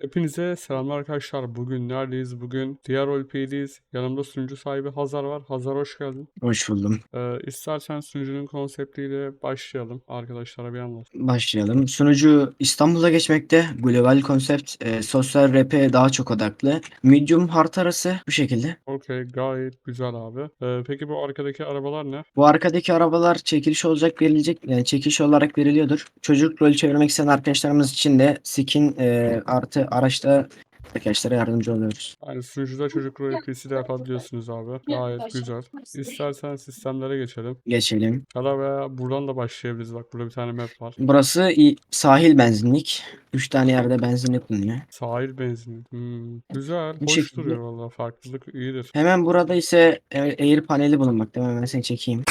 Hepinize selamlar arkadaşlar. Bugün neredeyiz? Bugün diğer roleplay'deyiz. Yanımda sunucu sahibi Hazar var. Hazar hoş geldin. Hoş buldum. Ee, istersen sunucunun konseptiyle başlayalım. Arkadaşlara bir anlat. Başlayalım. Sunucu İstanbul'a geçmekte. Global konsept, e, sosyal rap'e daha çok odaklı. Medium hard arası bu şekilde. Okey gayet güzel abi. Ee, peki bu arkadaki arabalar ne? Bu arkadaki arabalar çekiliş olacak verilecek, yani çekiliş olarak veriliyordur. Çocuk rol çevirmek isteyen arkadaşlarımız için de skin e, artı araçta arkadaşlara yardımcı oluyoruz. Yani sunucuda çocuk roleplay'si de yapabiliyorsunuz abi. Gayet güzel. İstersen sistemlere geçelim. Geçelim. Ya da veya buradan da başlayabiliriz. Bak burada bir tane map var. Burası i- sahil benzinlik. 3 tane yerde benzinlik bulunuyor. Sahil benzini. Hmm, güzel. Bu Hoş şekilde. duruyor valla. Farklılık iyidir. Hemen burada ise e, air paneli bulunmakta. Hemen ben seni çekeyim.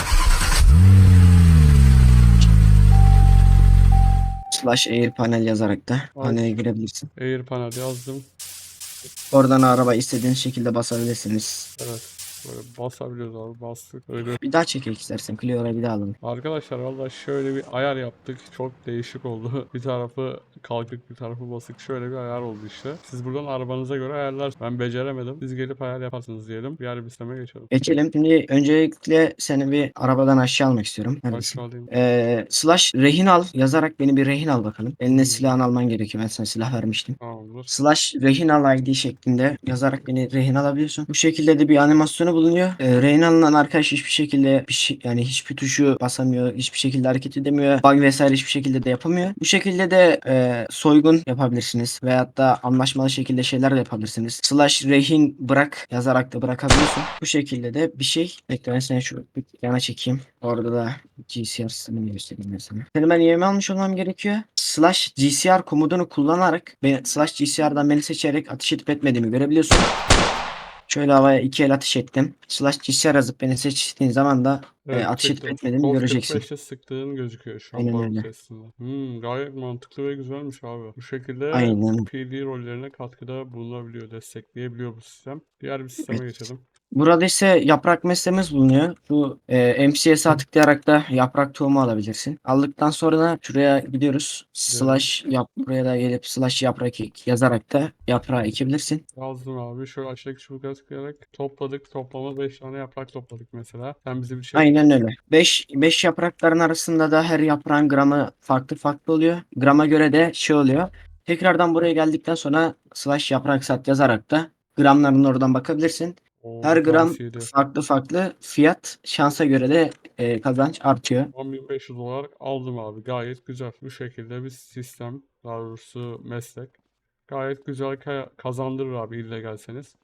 Slash air panel yazarak da panele girebilirsin. Air panel yazdım. Oradan araba istediğiniz şekilde basabilirsiniz. Evet. Böyle basabiliyoruz abi bastık. Öyle. Bir daha çekek istersen. Clio'ya bir daha alalım. Arkadaşlar valla şöyle bir ayar yaptık. Çok değişik oldu. Bir tarafı kalkık bir tarafı basık. Şöyle bir ayar oldu işte. Siz buradan arabanıza göre ayarlar. Ben beceremedim. Siz gelip ayar yaparsınız diyelim. Bir sisteme geçelim. Geçelim. Şimdi öncelikle seni bir arabadan aşağı almak istiyorum. Neredesin? Aşağı alayım. Ee, slash rehin al yazarak beni bir rehin al bakalım. Eline silahını alman gerekiyor. Ben sana silah vermiştim. Tamamdır. Slash rehin al ID şeklinde yazarak beni rehin alabiliyorsun. Bu şekilde de bir animasyonu bulunuyor. Ee, rehin alınan arkadaş hiçbir şekilde bir şey yani hiçbir tuşu basamıyor. Hiçbir şekilde hareket edemiyor. Bug vesaire hiçbir şekilde de yapamıyor. Bu şekilde de e, soygun yapabilirsiniz. Veyahut da anlaşmalı şekilde şeyler de yapabilirsiniz. Slash rehin bırak yazarak da bırakabiliyorsun. Bu şekilde de bir şey. Ben seni şu yana çekeyim. Orada da GCR sistemini göstereyim ben sana. Seni ben yeme almış olmam gerekiyor. Slash GCR komutunu kullanarak ve slash GCR'dan beni seçerek ateş edip etmediğimi görebiliyorsun. Şöyle havaya iki el ateş ettim. Slash GCR yazıp beni seçtiğin zaman da e, ateş edip etmediğimi göreceksin. 45'te sıktığın gözüküyor şu an Aynen öyle. testinde. Hmm, gayet mantıklı ve güzelmiş abi. Bu şekilde Aynen. PD rollerine katkıda bulunabiliyor, destekleyebiliyor bu sistem. Diğer bir sisteme Evet. geçelim. Burada ise yaprak meslemiz bulunuyor. Bu e, MCS'e tıklayarak da yaprak tohumu alabilirsin. Aldıktan sonra da şuraya gidiyoruz. Slash yap buraya da gelip slash yaprak ek yazarak da yaprağı ekebilirsin. Yazdım abi. Şöyle aşağıdaki çubuklara tıklayarak topladık. Toplama 5 tane yaprak topladık mesela. Sen bize bir şey Aynen öyle. 5 5 yaprakların arasında da her yaprağın gramı farklı farklı oluyor. Grama göre de şey oluyor. Tekrardan buraya geldikten sonra slash yaprak sat yazarak da gramlarını oradan bakabilirsin. Oo, Her gram farklı farklı fiyat şansa göre de e, kazanç artıyor. 10.500 olarak aldım abi. Gayet güzel. Bu şekilde bir sistem, daha doğrusu meslek. Gayet güzel ka- kazandırır abi illegelseniz.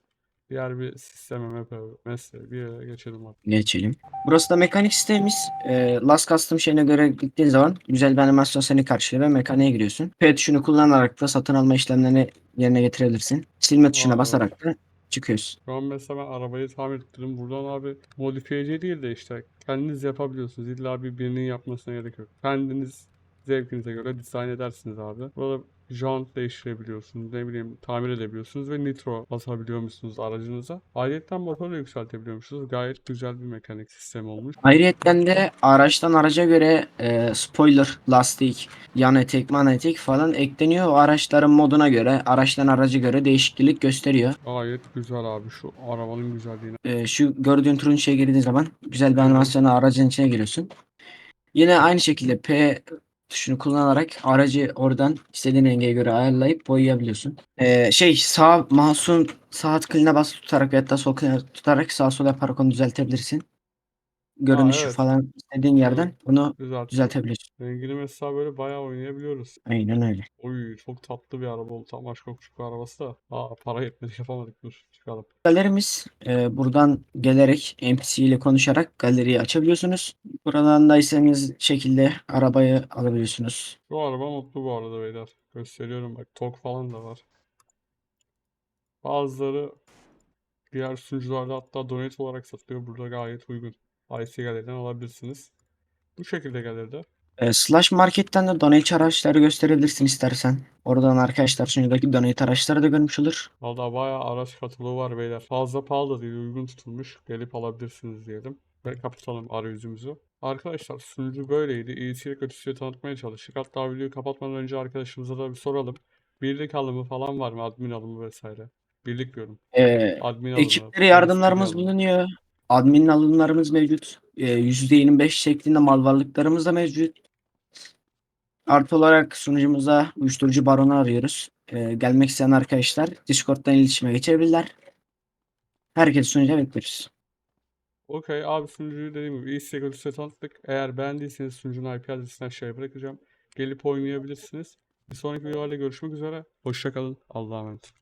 Diğer bir sisteme, mesleğe bir yere geçelim abi. Geçelim. Burası da mekanik sistemimiz. E, Last Custom şeyine göre gittiğin zaman güzel bir animasyon seni karşılıyor ve mekaniğe giriyorsun. P tuşunu kullanarak da satın alma işlemlerini yerine getirebilirsin. Silme tuşuna Vay. basarak da çıkıyorsun. Şu mesela ben arabayı tamir ettirdim. Buradan abi modifiyeci değil de işte kendiniz yapabiliyorsunuz. İlla bir birinin yapmasına gerek yok. Kendiniz zevkinize göre dizayn edersiniz abi. Burada jant değiştirebiliyorsunuz. Ne bileyim tamir edebiliyorsunuz ve nitro basabiliyor musunuz aracınıza. Ayrıca motoru yükseltebiliyor musunuz? Gayet güzel bir mekanik sistem olmuş. Ayrıyeten de araçtan araca göre e, spoiler, lastik, yan etek, man etek falan ekleniyor. O araçların moduna göre, araçtan araca göre değişiklik gösteriyor. Gayet güzel abi şu arabanın güzelliğine. E, şu gördüğün turunçaya girdiğin zaman güzel bir animasyonla aracın içine giriyorsun. Yine aynı şekilde P tuşunu kullanarak aracı oradan istediğin renge göre ayarlayıp boyayabiliyorsun. E, şey sağ mouse'un sağ tıklayına bas tutarak veyahut da sol tutarak sağ sol yaparak onu düzeltebilirsin. Görünüşü evet. falan istediğin yerden bunu Güzel. düzeltebiliyorsun. Rengini mesela böyle bayağı oynayabiliyoruz. Aynen öyle. Oy çok tatlı bir araba oldu. Tam aşk küçük bir arabası da. Aa para yetmedi yapamadık. Dur çıkalım. Galerimiz e, buradan gelerek NPC ile konuşarak galeriyi açabiliyorsunuz. Buradan da istediğiniz şekilde arabayı alabiliyorsunuz. Şu araba mutlu bu arada beyler. Gösteriyorum bak tok falan da var. Bazıları diğer sunucularda hatta donate olarak satılıyor. Burada gayet uygun. IC galeriden alabilirsiniz. Bu şekilde galeride. E, Slash Market'ten de donate araçları gösterebilirsin istersen. Oradan arkadaşlar sunucudaki donate araçları da görmüş olur. Valla bayağı araç kataloğu var beyler. Fazla pahalı da değil uygun tutulmuş. Gelip alabilirsiniz diyelim. Ve kapatalım arayüzümüzü. Arkadaşlar sunucu böyleydi. İyisiyle kötüsüyle tanıtmaya çalıştık. Hatta videoyu kapatmadan önce arkadaşımıza da bir soralım. birlik alımı falan var mı? Admin alımı vesaire. Birlik diyorum. Ee, Admin alımı. Ekiplere yardımlarımız bulunuyor. Admin alımlarımız mevcut. Ee, %25 şeklinde mal varlıklarımız da mevcut. Artı olarak sunucumuza uyuşturucu baronu arıyoruz. Ee, gelmek isteyen arkadaşlar Discord'dan iletişime geçebilirler. Herkes sunucuya bekleriz. Okey abi sunucuyu dediğim gibi ödüsü tanıttık. Eğer beğendiyseniz sunucunun IP adresini aşağıya bırakacağım. Gelip oynayabilirsiniz. Bir sonraki videolarda görüşmek üzere. Hoşça kalın. Allah'a emanet.